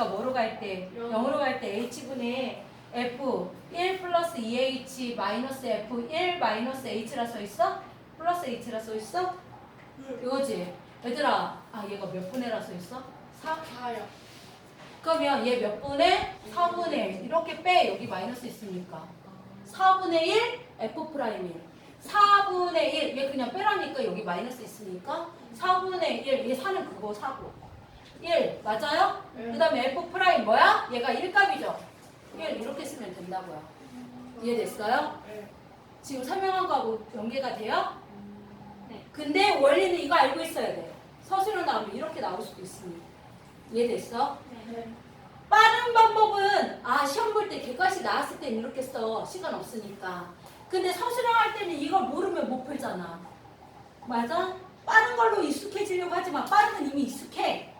h가 뭐로 갈 때? 영. 0으로 갈 때 h분의 f 1 플러스 2h 마이너스 f 1 마이너스 h라 써 있어? 플러스 h라 써 있어? 이거지. 얘들아, 아 얘가 몇 분의라 써 있어? 4? 4요. 그러면 얘 몇 분의? 4분의 1. 이렇게 빼. 여기 마이너스 있으니까. 4분의 1 f 프라임 1. 4분의 1. 얘 그냥 빼라니까 여기 마이너스 있으니까. 4분의 1. 얘 4는 그거 4고. 1. 맞아요? 네. 그 다음에 f 프라임 뭐야? 얘가 1값이죠. 1 이렇게 쓰면 된다고요. 이해됐어요? 네. 지금 설명한 거하고 연계가 돼요? 네. 근데 원리는 이거 알고 있어야 돼. 서술로 나오면 이렇게 나올 수도 있으니. 이해됐어? 네. 빠른 방법은 아 시험 볼 때 객관식 나왔을 땐 이렇게 써 시간 없으니까 근데 서술형 할 때는 이걸 모르면 못 풀잖아 맞아? 빠른 걸로 익숙해지려고 하지만 빠른 건 이미 익숙해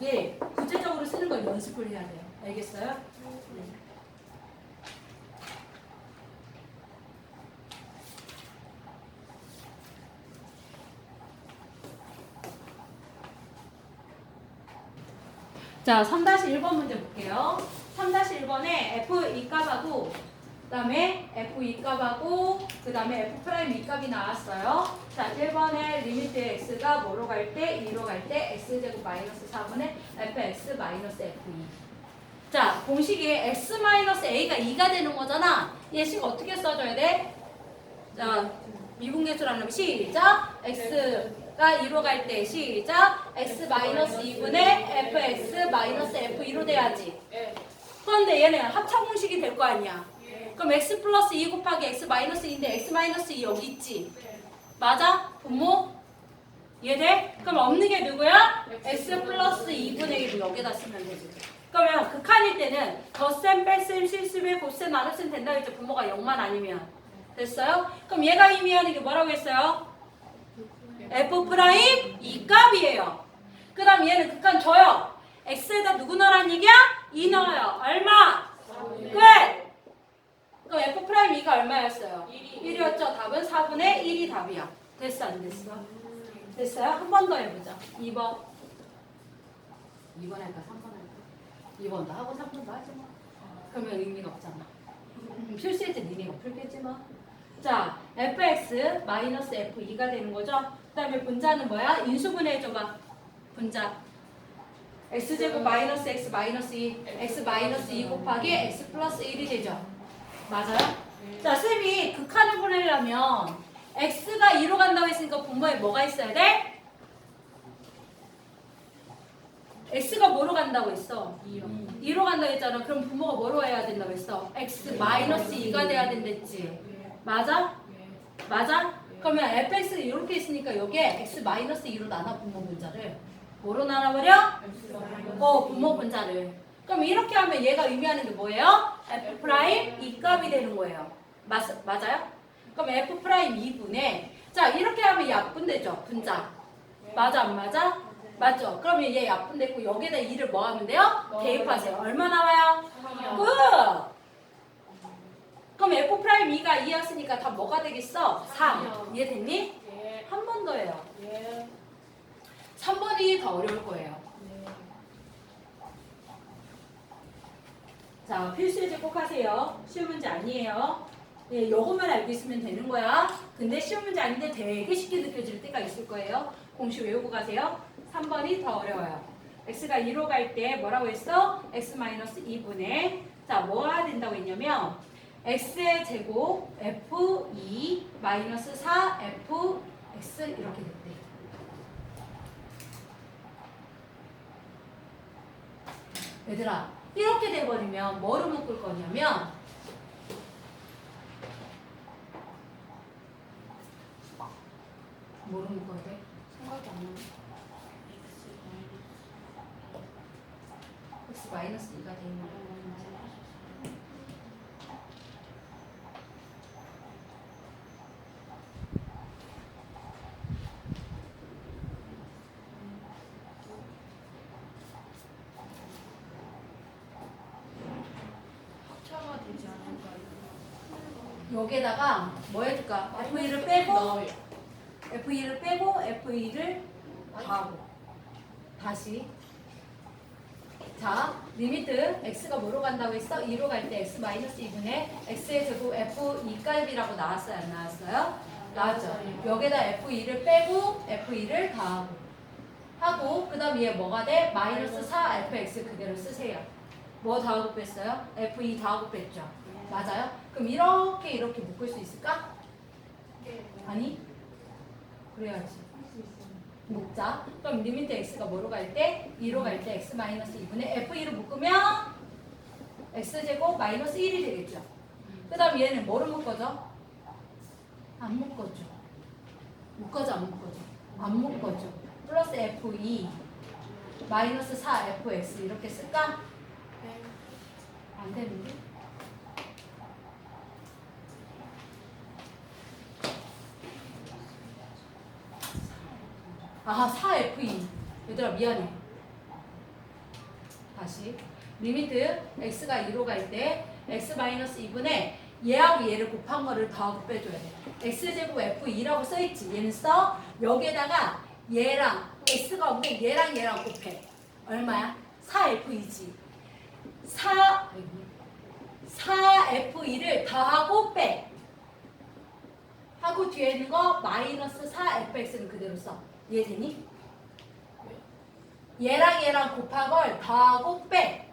이게 구체적으로 쓰는 걸 연습을 해야 돼요 알겠어요? 네. 자, 3-1번 문제 볼게요. 3-1번에 F2 값하고 그다음에 F2 값하고 그다음에 F 프라임 2 값이 나왔어요. 자, 1번에 리미트 x가 뭐로 갈 때? 2로 갈 때 x제곱 마이너스 4분의 fx 마이너스 f2. 자, 공식이 x 마이너스 a가 2가 되는 거잖아. 얘식 어떻게 써줘야 돼? 자, 미분계수라는 놈 시작. x가 2로 갈 때 시작. x 마이너스 2분의 fx 마이너스 f2로 돼야지. 네. 그런데 얘는 합차 공식이 될 거 아니야. 네. 그럼 x 플러스 2 곱하기 x 마이너스 2인데 x 마이너스 2 여기 있지. 네. 맞아? 분모? 이해돼? 그럼 없는 게 누구야? x 플러스 2분의 1을 여기다 쓰면 되지. 그러면 극한일 때는 덧셈, 뺄셈, 실수배, 곱셈, 나눗셈 된다 했죠. 분모가 0만 아니면. 됐어요? 그럼 얘가 의미하는 게 뭐라고 했어요? f 프라임 2 값이에요. 그 다음 얘는 극한 줘요. x에다 누구 넣으란 얘기야? 2 넣어요. 얼마? 끝! 그럼 f 프라임 2가 얼마였어요? 1이 었죠. 답은 4분의 1이 답이야. 됐어 안 됐어? 됐어요? 한 번 더 해보자. 2번. 2번 할까? 3번 할까? 2번도 하고 3번도 하지 마. 그러면 의미가 없잖아. 음, 실수할 때 니네가 풀겠지 마. 자, fx 마이너스 f2가 되는 거죠. 그 다음에 분자는 뭐야? 인수분해 해줘봐. 분자. x제곱 마이너스 x 마이너스 2, x 마이너스 2 곱하기 x 플러스 1이 되죠. 맞아요? 자, 쌤이 극한을 보내려면 x가 2로 간다고 했으니까 분모에 뭐가 있어야 돼? x가 뭐로 간다고 했어? 2로 간다고 했잖아. 그럼 분모가 뭐로 해야 된다고 했어? x 마이너스 2가 돼야 된댔지. 맞아? 맞아? 그러면 fx가 이렇게 있으니까 여기에 x 마이너스 2로 나눠 분모 분자를 뭐로 나눠버려? 어, 분모 분자를. 그럼 이렇게 하면 얘가 의미하는 게 뭐예요? f 프라임 2 값이 되는 거예요. 맞, 맞아요? 그럼 f 프라임 2분의 자 이렇게 하면 약분되죠 분자. 맞아 안 맞아? 맞죠? 그러면 얘 약분됐고 여기에다 2를 뭐 하면 돼요? 대입하세요. 얼마 나와요? 끝! 그럼 f 프라임 2가 2였으니까 다 뭐가 되겠어? 3. 이해됐니? 예. 한번 더 해요. 예. 3번이 더 어려울 거예요. 네. 자, 필수 예제 꼭 하세요. 쉬운 문제 아니에요. 네, 요것만 알고 있으면 되는 거야. 근데 쉬운 문제 아닌데 되게 쉽게 느껴질 때가 있을 거예요. 공식 외우고 가세요. 3번이 더 어려워요. x가 2로 갈 때 뭐라고 했어? x-2분의 자, 뭐 해야 된다고 했냐면 x의 제곱 f2 마이너스 4 fx 이렇게 됐대. 얘들아, 이렇게 돼버리면 뭐로 묶을 거냐면 뭐로 묶어야 돼? 생각이 안 나네. x 마이너스 2가 돼 있는 거. 합차가 되지 않을까요? 여기에다가 뭐 해줄까? F2를 빼고 F2를 빼고 F2를 더하고 다시 자, 리미트 x가 뭐로 간다고 했어? 2로 갈 때 x 마이너스 2분의 x의 제곱 f 2값이라고 나왔어요? 안 나왔어요? 나왔죠. 여기다 f2를 빼고 f2를 더하고 하고 그 다음 얘 뭐가 돼? 마이너스 4 fx 그대로 쓰세요. 뭐 더하고 뺐어요? f2 더하고 뺐죠. 맞아요? 그럼 이렇게 이렇게 묶을 수 있을까? 아니? 그래야지. 묶자. 그럼 리미트 x가 뭐로 갈 때? 2로 갈 때 x 마이너스 2분의 f2로 묶으면 x제곱 마이너스 1이 되겠죠. 그 다음 얘는 뭐로 묶어져? 안 묶어져. 묶어져 안 묶어져? 안 묶어져. 플러스 f2 마이너스 4fx 이렇게 쓸까? 안 되는데? 아, 4F2. 얘들아, 미안해. 다시. 리미트 x가 2로 갈 때 x-2분의 얘하고 얘를 곱한 거를 더하고 빼줘야 돼. x제곱 f2라고 써있지. 얘는 써. 여기에다가 얘랑 x가 없는데 얘랑 얘랑 곱해. 얼마야? 4f2지. 4, 4f2를 더하고 빼. 하고 뒤에 있는 거 마이너스 4fx는 그대로 써. 이해되니? 얘랑 얘랑 곱한 걸 더하고 빼.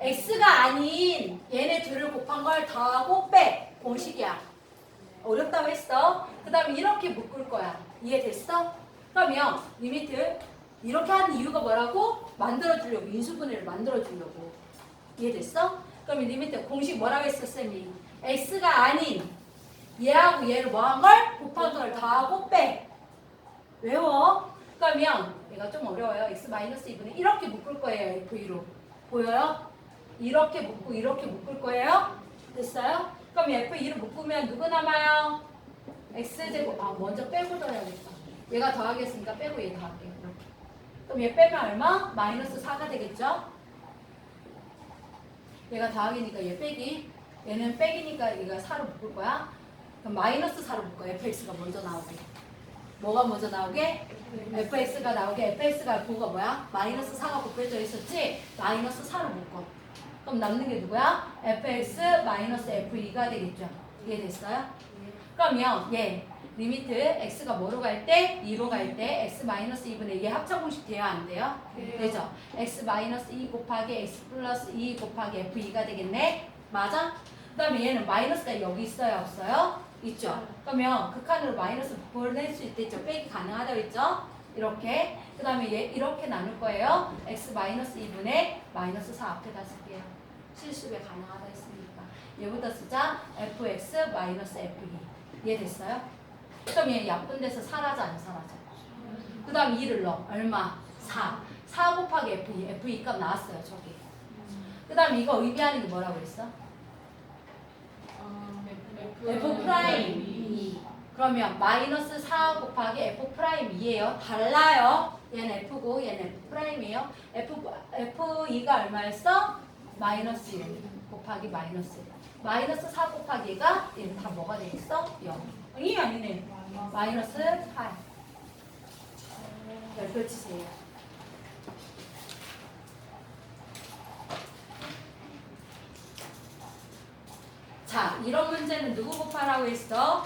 x가 아닌 얘네 둘을 곱한 걸 더하고 빼. 공식이야. 어렵다고 했어. 그 다음에 이렇게 묶을 거야. 이해됐어? 그러면 리미트 이렇게 하는 이유가 뭐라고? 만들어주려고. 인수분해를 만들어주려고. 이해됐어? 그럼 리미트 공식 뭐라고 했어, 쌤이? x가 아닌 얘하고 얘를 뭐 한 걸? 곱한 걸 더하고 빼. 외워. 그러면 얘가 좀 어려워요. x-2분의 이렇게 묶을 거예요. F2로. 보여요? 이렇게 묶고 이렇게 묶을 거예요. 됐어요? 그럼 F2로 묶으면 누구 남아요? x제곱. 아 먼저 빼고 더해야겠다. 얘가 더하겠으니까 빼고 얘 더할게요. 그럼 얘 빼면 얼마? 마이너스 4가 되겠죠? 얘가 더하기니까 얘 빼기. 얘는 빼기니까 얘가 4로 묶을 거야. 그럼 마이너스 4로 묶어. fx가 먼저 나오게. 뭐가 먼저 나오게? fx가 나오게. fx가 부가 뭐야? 마이너스 4가 곱해져 있었지? 마이너스 4로 묶어. 그럼 남는 게 누구야? fx 마이너스 f2가 되겠죠. 이해됐어요? 그러면 얘 리미트 x가 뭐로 갈 때? 2로 갈 때 x 마이너스 2분의 얘 합차 공식 돼요? 안 돼요? 되죠? x 마이너스 2 곱하기 x 플러스 2 곱하기 f2가 되겠네? 맞아? 그 다음에 얘는 마이너스가 여기 있어요? 없어요? 있죠? 그러면 극한으로 마이너스 보낼 수 있겠죠? 빼기 가능하다고 했죠? 이렇게 그 다음에 얘 이렇게 나눌 거예요 x 마이너스 2분의 마이너스 4 앞에다 쓸게요 실습에 가능하다 했으니까 얘부터 쓰자 fx 마이너스 f2 이해됐어요? 그럼 얘 약분 돼서 사라져 안 사라져? 그 다음 2를 넣어 얼마? 4 4 곱하기 f2 f2 값 나왔어요 저기 그 다음 이거 의미하는 게 뭐라고 했어? F 프라임 2 그러면 마이너스 4 곱하기 f 프라임 2예요? 달라요? 얘는 f고 얘는 f 프라임이에요? f, f2가 얼마였어? 마이너스 1 곱하기 마이너스 1 마이너스 4 곱하기 가 얘는 다 뭐가 되겠어? 0 이 아니네. 마이너스 8 별표 치세요 자 이런 문제는 누구 곱하라고 했어?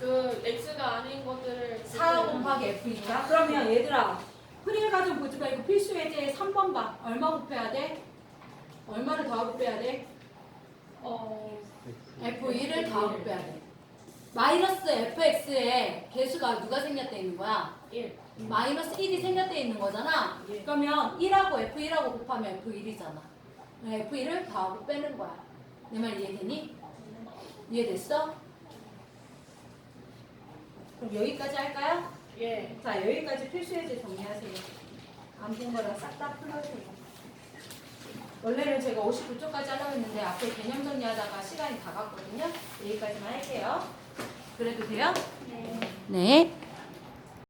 그 x가 아닌 것들을 4 곱하기 F니까 그러면 얘들아 프리를 가지고 보지 말고 필수 예제에 3번 봐 얼마 곱해야 돼? 얼마를 더하고 빼야 돼? 어 F1을 더하고 빼야 돼 마이너스 FX에 개수가 누가 생겼대 있는 거야? 1. 마이너스 1이 생겼대 있는 거잖아 예. 그러면 1하고 F1하고 곱하면 F1이잖아 F1을 더하고 빼는 거야 내 말 이해되니? 이해됐어? 그럼 여기까지 할까요? 예. 자 여기까지 필수 예제 정리하세요. 안 본 거랑 싹 다 풀어주세요. 원래는 제가 59쪽까지 하려고 했는데 앞에 개념 정리하다가 시간이 다 갔거든요. 여기까지만 할게요. 그래도 돼요? 네.